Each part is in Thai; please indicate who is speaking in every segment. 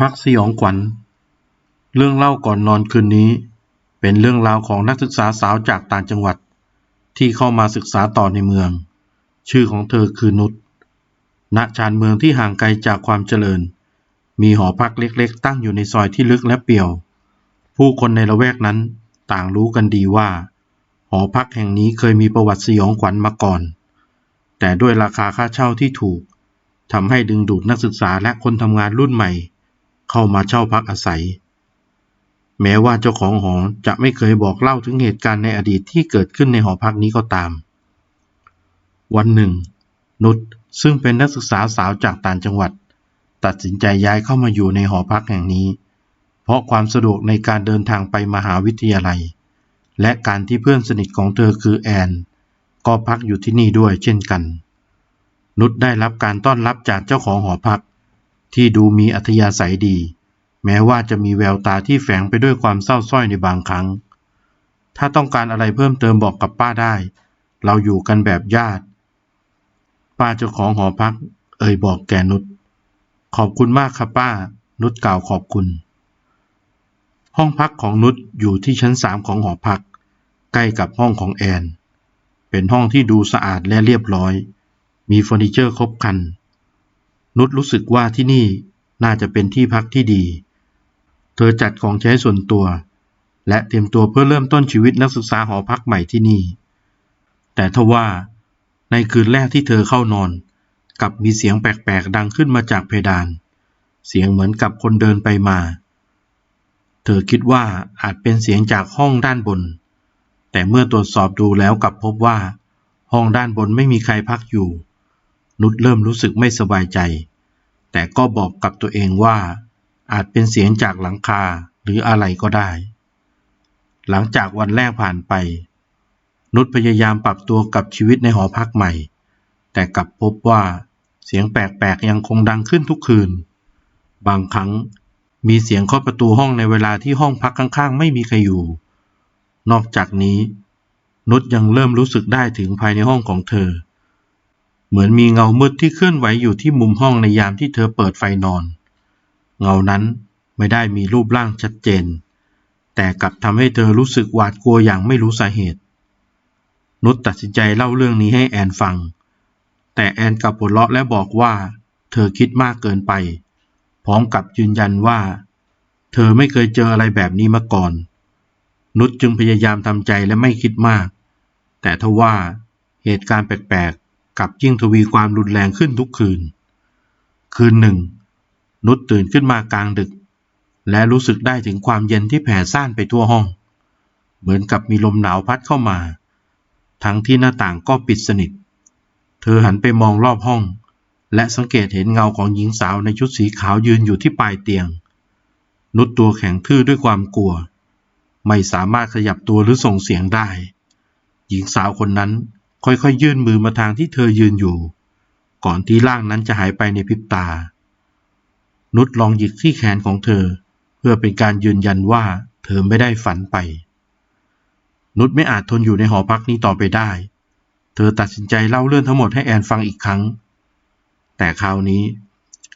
Speaker 1: พักสยองขวัญ เรื่องเล่าก่อนนอนคืนนี้ เป็นเรื่องราวของนักศึกษาสาวจากต่างจังหวัด ที่เข้ามาศึกษาต่อในเมือง ชื่อของเธอคือนุชณชานเมืองที่ห่างไกลจากความเจริญ มีหอพักเล็กๆ ตั้งอยู่ในซอยที่ลึกและเปี่ยว ผู้คนในละแวกนั้นต่างรู้กันดีว่า หอพักแห่งนี้เคยมีประวัติสยองขวัญมาก่อน แต่ด้วยราคาค่าเช่าที่ถูกทำให้ดึงดูดนักศึกษาและคนทำงานรุ่นใหม่ เข้ามาเช่าพักอาศัย แม้ว่าเจ้าของหอจะไม่เคยบอกเล่าถึงเหตุการณ์ในอดีตที่เกิดขึ้นในหอพักนี้ก็ตาม วันหนึ่ง นุชซึ่งเป็นนักศึกษาสาวจากต่างจังหวัด ตัดสินใจย้ายเข้ามาอยู่ในหอพักแห่งนี้ เพราะความสะดวกในการเดินทางไปมหาวิทยาลัย และการที่เพื่อนสนิทของเธอคือแอน ก็พักอยู่ที่นี่ด้วยเช่นกัน นุชได้รับการต้อนรับจากเจ้าของหอพัก ที่ดูมีอัธยาศัยดี แม้ว่าจะมีแววตาที่แฝงไปด้วยความเศร้าส้อยในบางครั้ง ถ้าต้องการอะไรเพิ่มเติมบอกกับป้าได้ เราอยู่กันแบบญาติ ป้าเจ้าของหอพัก เอ่ยบอกแกนุชขอบคุณมากครับป้า นุชกล่าวขอบคุณ ห้องพักของนุชอยู่ที่ชั้นสามของหอพัก ใกล้กับห้องของแอน เป็นห้องที่ดูสะอาดและเรียบร้อย มีเฟอร์นิเจอร์ครบครัน นุชรู้สึกว่าที่นี่น่าจะเป็นที่พักที่ดี เธอจัดของใช้ส่วนตัว และเตรียมตัวเพื่อเริ่มต้นชีวิตนักศึกษาหอพักใหม่ที่นี่ แต่ทว่าในคืนแรกที่เธอเข้านอนกลับมีเสียงแปลกๆดังขึ้นมาจากเพดาน เสียงเหมือนกับคนเดินไปมา เธอคิดว่าอาจเป็นเสียงจากห้องด้านบน แต่เมื่อตรวจสอบดูแล้วกลับพบว่า ห้องด้านบนไม่มีใครพักอยู่ นุชเริ่มรู้สึกไม่สบายใจ แต่ก็บอกกับตัวเองว่าอาจเป็นเสียงจากหลังคาหรืออะไรก็ได้ หลังจากวันแรกผ่านไป นุชพยายามปรับตัวกับชีวิตในหอพักใหม่ แต่กลับพบว่าเสียงแปลกๆยังคงดังขึ้นทุกคืน บางครั้งมีเสียงเคาะประตูห้องในเวลาที่ห้องพักข้างๆ ไม่มีใครอยู่ นอกจากนี้ นุชยังเริ่มรู้สึกได้ถึงภายในห้องของเธอ เหมือนมีเงามืดที่เคลื่อนไหวอยู่ที่มุมห้องในยามที่เธอเปิดไฟนอน เงานั้นไม่ได้มีรูปร่างชัดเจน แต่กลับทำให้เธอรู้สึกหวาดกลัวอย่างไม่รู้สาเหตุ นุชตัดสินใจเล่าเรื่องนี้ให้แอนฟัง แต่แอนกลับหัวเราะและบอกว่า เธอคิดมากเกินไป พร้อมกับยืนยันว่า เธอไม่เคยเจออะไรแบบนี้มาก่อน นุชจึงพยายามทำใจและไม่คิดมาก แต่ทว่าเหตุการณ์แปลก กลับยิ่งทวีความรุนแรงขึ้นทุกคืน คืนหนึ่ง นุชตื่นขึ้นมากลางดึก และรู้สึกได้ถึงความเย็นที่แผ่ซ่านไปทั่วห้อง เหมือนกับมีลมหนาวพัดเข้ามา ทั้งที่หน้าต่างก็ปิดสนิท เธอหันไปมองรอบห้อง และสังเกตเห็นเงาของหญิงสาวในชุดสีขาวยืนอยู่ที่ปลายเตียง นุชตัวแข็งทื่อด้วยความกลัว ไม่สามารถขยับตัวหรือส่งเสียงได้ หญิงสาวคนนั้น ค่อยๆยื่นมือมาทางที่เธอยืนอยู่ ก่อนที่ร่างนั้นจะหายไปในพริบตา นุชลองหยิกที่แขนของเธอ เพื่อเป็นการยืนยันว่าเธอไม่ได้ฝันไป นุชไม่อาจทนอยู่ในหอพักนี้ต่อไปได้ เธอตัดสินใจเล่าเรื่องทั้งหมดให้แอนฟังอีกครั้ง แต่คราวนี้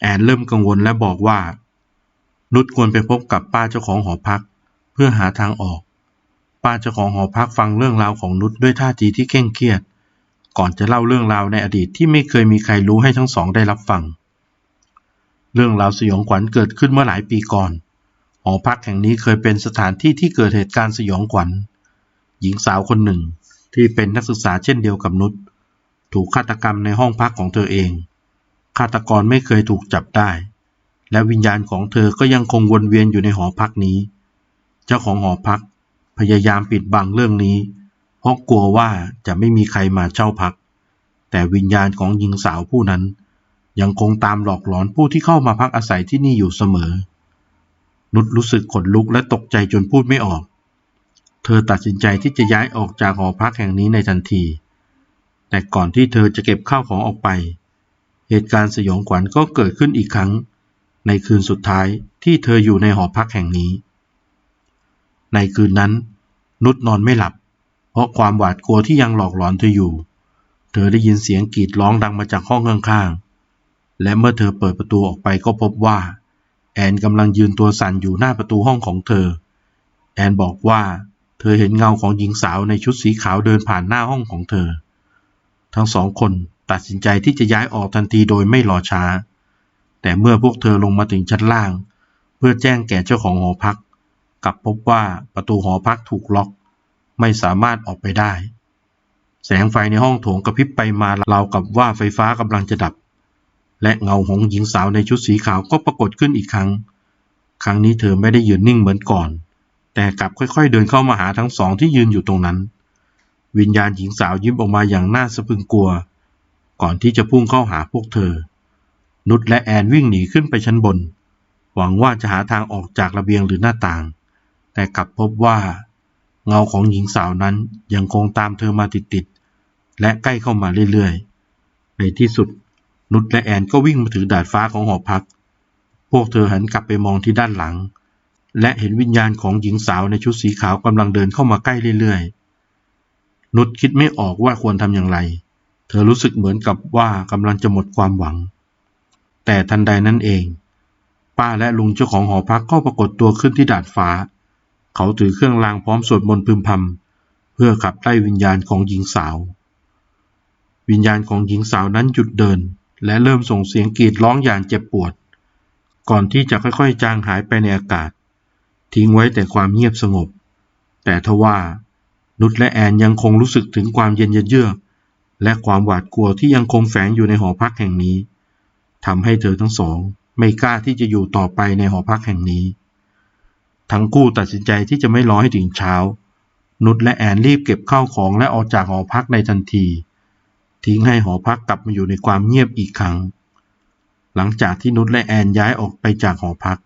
Speaker 1: แอนเริ่มกังวลและบอกว่า นุชควรไปพบกับป้าเจ้าของหอพัก เพื่อหาทางออก ป้าเจ้าของหอพักฟังเรื่องราวของนุชด้วยท่าทีที่เคร่งเครียด ก่อนจะเล่าเรื่องราวในอดีตที่ไม่เคยมีใครรู้ให้ทั้งสองได้รับฟัง เรื่องราวสยองขวัญเกิดขึ้นเมื่อหลายปีก่อน หอพักแห่งนี้เคยเป็นสถานที่ที่เกิดเหตุการณ์สยองขวัญ หญิงสาวคนหนึ่งที่เป็นนักศึกษาเช่นเดียวกับนุชถูกฆาตกรรมในห้องพักของเธอเอง ฆาตกรไม่เคยถูกจับได้ และวิญญาณของเธอก็ยังคงวนเวียนอยู่ในหอพักนี้ เจ้าของหอพักพยายามปิดบังเรื่องนี้ เพราะกลัวว่าจะไม่มีใครมาเช่าพัก แต่วิญญาณของหญิงสาวผู้นั้น ยังคงตามหลอกหลอนผู้ที่เข้ามาพักอาศัยที่นี่อยู่เสมอ นุชรู้สึกขนลุกและตกใจจนพูดไม่ออก เธอตัดสินใจที่จะย้ายออกจากหอพักแห่งนี้ในทันที แต่ก่อนที่เธอจะเก็บข้าวของออกไป เหตุการณ์สยองขวัญก็เกิดขึ้นอีกครั้ง ในคืนสุดท้ายที่เธออยู่ในหอพักแห่งนี้ ในคืนนั้นนุชนอนไม่หลับ ราะความหวาดกลัวที่ยังหลอกหลอนเธออยู่ เธอได้ยินเสียงกรีดร้องดังมาจากห้องข้างๆ และเมื่อเธอเปิดประตูออกไปก็พบว่าแแอนกำลังยืนตัวสั่นอยู่หน้าประตูห้องของเธอ แอนบอกว่า เธอเห็นเงาของหญิงสาวในชุดสีขาวเดินผ่านหน้าห้องของเธอ ทั้งสองคนตัดสินใจที่จะย้ายออกทันทีโดยไม่รอช้า แต่เมื่อพวกเธอลงมาถึงชั้นล่าง เพื่อแจ้งแก่เจ้าของหอพักกลับพบว่าประตูหอพักถูกล็อก ไม่สามารถออกไปได้ แสงไฟในห้องโถงกระพริบไปมาราวกับว่าไฟฟ้ากำลังจะดับ และเงาของหญิงสาวในชุดสีขาวก็ปรากฏขึ้นอีกครั้ง ครั้งนี้เธอไม่ได้ยืนนิ่งเหมือนก่อน แต่กลับค่อยๆเดินเข้ามาหาทั้งสองที่ยืนอยู่ตรงนั้น วิญญาณหญิงสาวยิ้มออกมาอย่างน่าสะพรึงกลัว ก่อนที่จะพุ่งเข้าหาพวกเธอ นุชและแอนวิ่งหนีขึ้นไปชั้นบน หวังว่าจะหาทางออกจากระเบียงหรือหน้าต่าง แต่กลับพบว่า เงาของหญิงสาวนั้นยังคงตามเธอมาติดๆ และใกล้เข้ามาเรื่อยๆ ในที่สุด นุชและแอนก็วิ่งมาถึงดาดฟ้าของหอพัก พวกเธอหันกลับไปมองที่ด้านหลัง และเห็นวิญญาณของหญิงสาวในชุดสีขาวกำลังเดินเข้ามาใกล้เรื่อยๆ นุชคิดไม่ออกว่าควรทำอย่างไร เธอรู้สึกเหมือนกับว่ากำลังจะหมดความหวัง แต่ทันใดนั้นเอง ป้าและลุงเจ้าของหอพักก็ปรากฏตัวขึ้นที่ดาดฟ้า เขาถือเครื่องรางพร้อมสวดมนต์พึมพำเพื่อขับไล่วิญญาณของหญิงสาว วิญญาณของหญิงสาวนั้นหยุดเดิน และเริ่มส่งเสียงกรีดร้องอย่างเจ็บปวด ก่อนที่จะค่อยๆ จางหายไปในอากาศ ทิ้งไว้แต่ความเงียบสงบ แต่ทว่านุชและแอนยังคงรู้สึกถึงความเย็นเยือกและความหวาดกลัวที่ยังคงแฝงอยู่ในหอพักแห่งนี้ทำให้เธอทั้งสองไม่กล้าที่จะอยู่ต่อไปในหอพักแห่งนี้ ทั้งคู่ตัดสินใจที่จะไม่รอให้ถึงเช้า นุชและแอนรีบเก็บข้าวของและออกจากหอพักในทันที ทิ้งให้หอพักกลับมาอยู่ในความเงียบอีกครั้ง หลังจากที่นุชและแอนย้ายออกไปจากหอพัก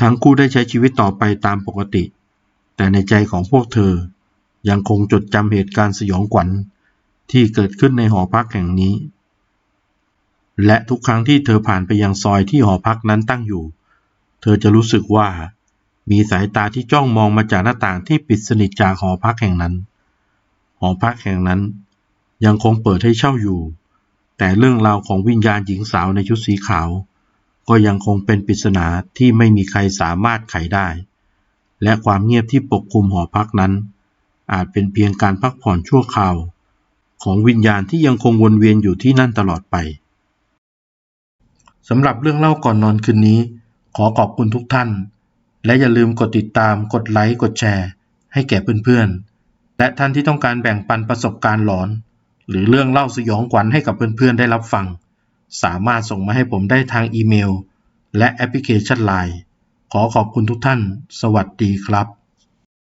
Speaker 1: ทั้งคู่ได้ใช้ชีวิตต่อไปตามปกติ แต่ในใจของพวกเธอ ยังคงจดจำเหตุการณ์สยองขวัญที่เกิดขึ้นในหอพักแห่งนี้ และทุกครั้งที่เธอผ่านไปยังซอยที่หอพักนั้นตั้งอยู่ เธอจะรู้สึกว่า มีสายตาที่จ้องมองมาจากหน้าต่างที่ปิดสนิทจากหอพักแห่งนั้น หอพักแห่งนั้น ยังคงเปิดให้เช่าอยู่ แต่เรื่องราวของวิญญาณหญิงสาวในชุดสีขาว ก็ยังคงเป็นปริศนาที่ไม่มีใครสามารถไขได้ และความเงียบที่ปกคลุมหอพักนั้น อาจเป็นเพียงการพักผ่อนชั่วคราว ของวิญญาณที่ยังคงวนเวียนอยู่ที่นั่นตลอดไปสำหรับเรื่องเล่าก่อนนอนคืนนี้ ขอขอบคุณทุกท่าน และอย่าลืมกดติดตาม กดไลค์ กดแชร์ ให้แก่เพื่อนๆ และท่านที่ต้องการแบ่งปันประสบการณ์หลอน หรือเรื่องเล่าสยองขวัญให้กับเพื่อนๆ ได้รับฟัง สามารถส่งมาให้ผมได้ทางอีเมล และแอปพลิเคชันไลน์ ขอขอบคุณทุกท่าน สวัสดีครับ